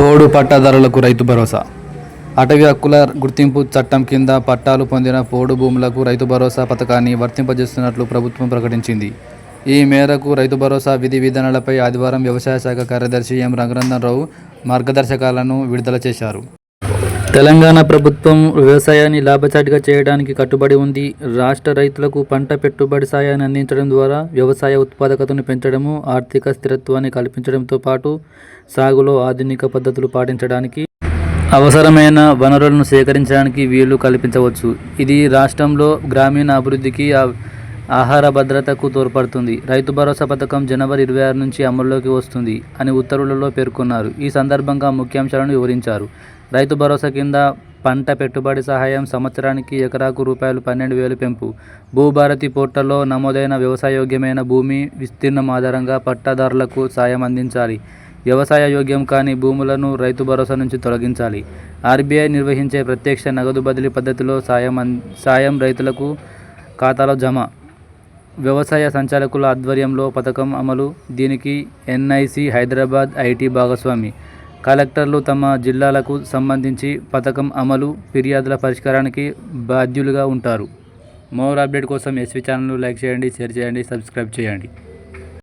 పోడు పట్టాదారులకు రైతు భరోసా. అటవీ హక్కుల గుర్తింపు చట్టం కింద పట్టాలు పొందిన పోడు భూములకు రైతు భరోసా పథకాన్ని వర్తింపజేస్తున్నట్లు ప్రభుత్వం ప్రకటించింది. ఈ మేరకు రైతు భరోసా విధి విధానాలపై ఆదివారం వ్యవసాయ శాఖ కార్యదర్శి ఎం రంగరంజన్ రావు మార్గదర్శకాలను విడుదల చేశారు. తెలంగాణ ప్రభుత్వం వ్యవసాయాన్ని లాభసాటిగా చేయడానికి కట్టుబడి ఉంది. రాష్ట్ర రైతులకు పంట పెట్టుబడి సాయాన్ని అందించడం ద్వారా వ్యవసాయ ఉత్పాదకతను పెంచడము ఆర్థిక స్థిరత్వాన్ని కల్పించడంతో పాటు సాగులో ఆధునిక పద్ధతులు పాటించడానికి అవసరమైన వనరులను సేకరించడానికి వీలు కల్పించవచ్చు. ఇది రాష్ట్రంలో గ్రామీణ అభివృద్ధికి ఆహార భద్రతకు తోడ్పడుతుంది. రైతు భరోసా పథకం జనవరి ఇరవై ఆరు నుంచి అమల్లోకి వస్తుంది అని ఉత్తర్వులలో పేర్కొన్నారు. ఈ సందర్భంగా ముఖ్యాంశాలను వివరించారు. రైతు భరోసా కింద పంట పెట్టుబడి సహాయం సంవత్సరానికి ఎకరాకు రూపాయలు పన్నెండు వేలు పెంపు. భూభారతి పోర్టల్లో నమోదైన వ్యవసాయోగ్యమైన భూమి విస్తీర్ణం ఆధారంగా పట్టాదారులకు సాయం అందించాలి. వ్యవసాయ యోగ్యం కాని భూములను రైతు భరోసా నుంచి తొలగించాలి. ఆర్బీఐ నిర్వహించే ప్రత్యక్ష నగదు బదిలీ పద్ధతిలో సాయం సాయం రైతులకు ఖాతాలో జమ. వ్యవసాయ సంచాలకుల ఆధ్వర్యంలో పథకం అమలు. దీనికి ఎన్ఐసి హైదరాబాద్ ఐటీ భాగస్వామి. కలెక్టర్లు తమ జిల్లాలకు సంబంధించి పథకం అమలు ఫిర్యాదుల పరిష్కారానికి బాధ్యులుగా ఉంటారు. మోర్ అప్డేట్ కోసం ఎస్వి ఛానల్ లైక్ చేయండి షేర్ చేయండి సబ్స్క్రైబ్ చేయండి.